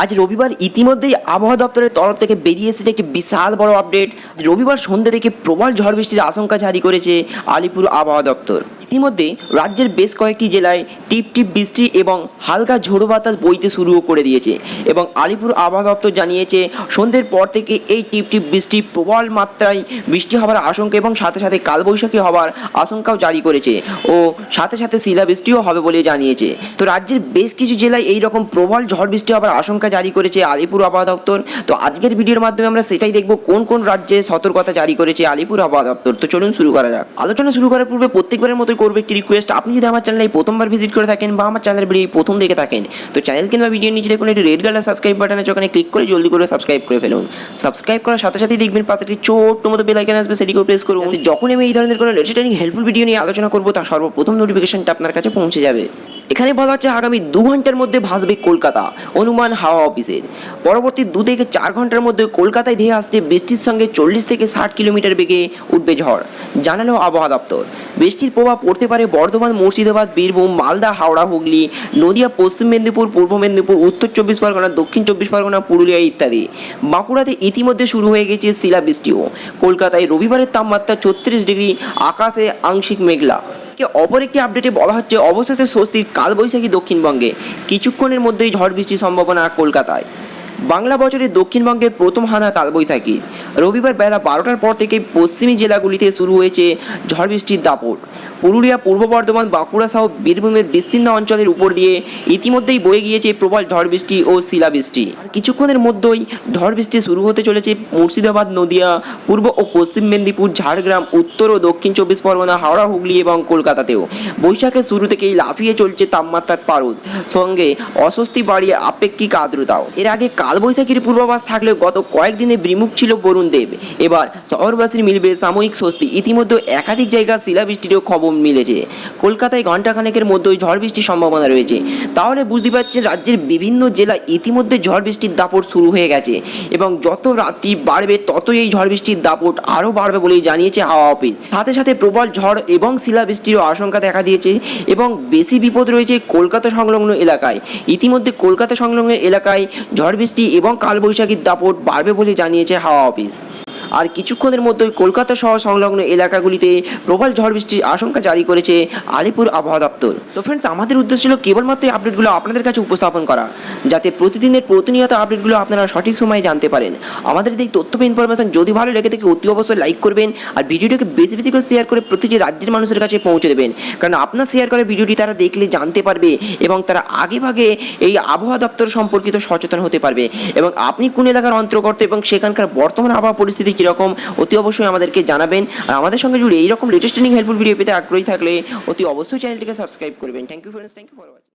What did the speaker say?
আজ রবিবার ইতিমধ্যেই আবহাওয়া দপ্তরের তরফ থেকে বেরিয়ে এসেছে একটি বিশাল বড় আপডেট রবিবার সন্ধ্যে থেকে প্রবল ঝড় বৃষ্টির আশঙ্কা জারি করেছে আলিপুর আবহাওয়া দপ্তর। ইতিমধ্যে রাজ্যের বেশ কয়েকটি জেলায় টিপ টিপ বৃষ্টি এবং হালকা ঝোড়ো বাতাস বইতে শুরুও করে দিয়েছে এবং আলিপুর আবহাওয়া দপ্তর জানিয়েছে, সন্ধ্যের পর থেকে এই টিপ টিপ বৃষ্টি প্রবল মাত্রায় বৃষ্টি হওয়ার আশঙ্কা এবং সাথে সাথে কালবৈশাখী হওয়ার আশঙ্কাও জারি করেছে ও সাথে সাথে শিলাবৃষ্টিও হবে বলে জানিয়েছে। তো রাজ্যের বেশ কিছু জেলায় এই রকম প্রবল ঝড় বৃষ্টি হওয়ার আশঙ্কা জারি করেছে আলিপুর আবহাওয়া দপ্তর। তো আজকের ভিডিওর মাধ্যমে আমরা সেটাই দেখব কোন কোন রাজ্যে সতর্কতা জারি করেছে আলিপুর আবহাওয়া দপ্তর। তো চলুন শুরু করা যাক। আলোচনা শুরু করার পূর্বে প্রত্যেকবারের মতোই করবে একটি রিকোয়েস্ট আপনি যদি আমার চ্যানেলে প্রথমবার ভিজিট করে থাকেন বা আমার চ্যানেল ভিডিও প্রথম দেখে থাকেন, তো চ্যানেল কিংবা ভিডিও নিচে দেখুন একটি রেড কালার সাবস্ক্রাইব বাটন আছে, ওখানে ক্লিক করে জলদি করে সাবস্ক্রাইব করে ফেলুন। সাবস্ক্রাইব করার সাথে সাথে দেখবেন পাশে একটি ছোট্ট মতো বেল আইকন আসবে, সেটিকেও প্রেস করুন। যখন আমি এই ধরনের কোনো লেটেস্ট হেল্পফুল ভিডিও নিয়ে আলোচনা করব, তার সর্বপ্রথম নোটিফিকেশনটা আপনার কাছে পৌঁছে যাবে। এখানে বলা হচ্ছে আগামী দু ঘণ্টার মধ্যে ভাসবে কলকাতা অনুমান হাওয়া অফিসের পরবর্তী দু থেকে চার ঘণ্টার মধ্যে কলকাতায় ধেয়ে আসছে বৃষ্টির সঙ্গে চল্লিশ থেকে ষাট কিলোমিটার বেগে উঠবে ঝড়, জানালো আবহাওয়া দপ্তর। বৃষ্টির প্রভাব পড়তে পারে বর্ধমান, মুর্শিদাবাদ, বীরভূম, মালদা, হাওড়া, হুগলি, নদিয়া, পশ্চিম মেদিনীপুর, পূর্ব মেদিনীপুর, উত্তর চব্বিশ পরগনা, দক্ষিণ চব্বিশ পরগনা, পুরুলিয়া ইত্যাদি। বাঁকুড়াতে ইতিমধ্যে শুরু হয়ে গেছে শিলাবৃষ্টিও। কলকাতায় রবিবারের তাপমাত্রা ছত্রিশ ডিগ্রি, আকাশে আংশিক মেঘলা। কে অপর একটি আপডেটে বলা হচ্ছে, অবশেষে স্বস্তির কালবৈশাখী দক্ষিণবঙ্গে কিছুক্ষণের মধ্যেই ঝড় বৃষ্টির সম্ভাবনা কলকাতায়। বাংলা বছরের দক্ষিণবঙ্গের প্রথম হানা কালবৈশাখী। রবিবার বেলা বারোটার পর থেকে পশ্চিমী জেলাগুলিতে শুরু হয়েছে ঝড় বৃষ্টির দাপট। পুরুলিয়া, পূর্ব বর্ধমান, বাঁকুড়া সহ বীরভূমের বিস্তীর্ণ অঞ্চলের উপর দিয়ে ইতিমধ্যেই বয়ে গিয়েছে প্রবল ঝড় বৃষ্টি ও শিলাবৃষ্টি। কিছুক্ষণের মধ্যেই ঝড় বৃষ্টি শুরু হতে চলেছে মুর্শিদাবাদ, নদিয়া, পূর্ব ও পশ্চিম মেদিনীপুর, ঝাড়গ্রাম, উত্তর ও দক্ষিণ চব্বিশ পরগনা, হাওড়া, হুগলি এবং কলকাতাতেও। বৈশাখের শুরু থেকেই লাফিয়ে চলছে তাপমাত্রার পারদ। সঙ্গে অস্বস্তি বাড়িয়ে আপেক্ষিক আর্দ্রতাও। এর আগে কালবৈশাখীর পূর্বাভাস থাকলেও গত কয়েকদিনে বিমুখ ছিল বরুণ দেব। এবার শহরবাসীর মিলবে সাময়িক স্বস্তি। ইতিমধ্যে একাধিক জায়গায় শিলাবৃষ্টিরও খবর মিলেছে। কলকাতায় ঘণ্টাখানেকের মধ্যেই ঝড় বৃষ্টির সম্ভাবনা রয়েছে। তাহলে বুঝতে পারছেন রাজ্যের বিভিন্ন জেলায় ইতিমধ্যে ঝড় বৃষ্টির দাপট শুরু হয়ে গেছে এবং যত রাত্রি বাড়বে, ততই এই ঝড় বৃষ্টির দাপট আরও বাড়বে বলেই জানিয়েছে হাওয়া অফিস। সাথে সাথে প্রবল ঝড় এবং শিলাবৃষ্টিরও আশঙ্কা দেখা দিয়েছে এবং বেশি বিপদ রয়েছে কলকাতা সংলগ্ন এলাকায়। ইতিমধ্যে কলকাতা সংলগ্ন এলাকায় ঝড় বৃষ্টি এবং কালবৈশাখীর দাপট বাড়বে বলে জানিয়েছে হাওয়া অফিস। please. আর কিছুক্ষণের মধ্যেই কলকাতা সহ সংলগ্ন এলাকাগুলিতে প্রবল ঝড় বৃষ্টির আশঙ্কা জারি করেছে আলিপুর আবহাওয়া দপ্তর। তো ফ্রেন্ডস আমাদের উদ্দেশ্য ছিল কেবলমাত্র এই আপডেটগুলো আপনাদের কাছে উপস্থাপন করা, যাতে প্রতিদিনের প্রতিনিয়ত আপডেটগুলো আপনারা সঠিক সময়ে জানতে পারেন। আমাদের এই তথ্য বা ইনফরমেশন যদি ভালো লেগে থাকে, অতি অবশ্যই লাইক করবেন আর ভিডিওটিকে বেশি বেশি করে শেয়ার করে প্রতিটি রাজ্যের মানুষের কাছে পৌঁছে দেবেন। কারণ আপনার শেয়ার করে ভিডিওটি তারা দেখলে জানতে পারবে এবং তারা আগে ভাগে এই আবহাওয়া দপ্তর সম্পর্কিত সচেতন হতে পারবে। এবং আপনি কোন এলাকার অন্তর্গত এবং সেখানকার বর্তমান আবহাওয়া পরিস্থিতি কীরকম, অতি অবশ্যই আমাদেরকে জানাবেন। আর আমাদের সঙ্গে জুড়ে এইরকম লেটেস্ট ট্রেনিং হেল্পফুল ভিডিও পেতে আগ্রহী থাকলে অতি অবশ্যই চ্যানেলটিকে সাবস্ক্রাইব করবেন। Thank you friends thank you for watching